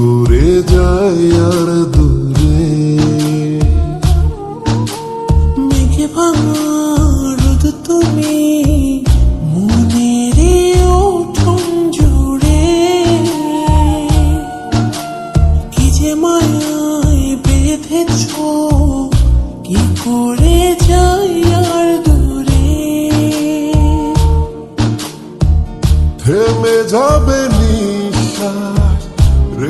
করে যায় আর দূরে। মেঘে ভাঙা রোদ তুমি কি করে যাই আর দূরে। থেমে যাবে নিঃশ্বাস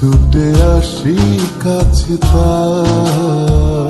ছুটে আসি কাছে তাই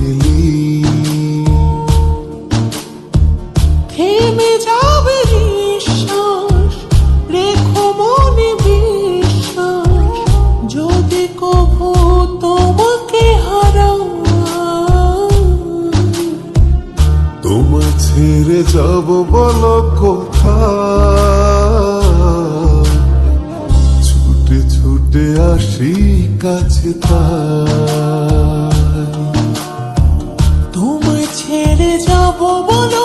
আসি আছে তোমায় ছেড়ে যাব বলো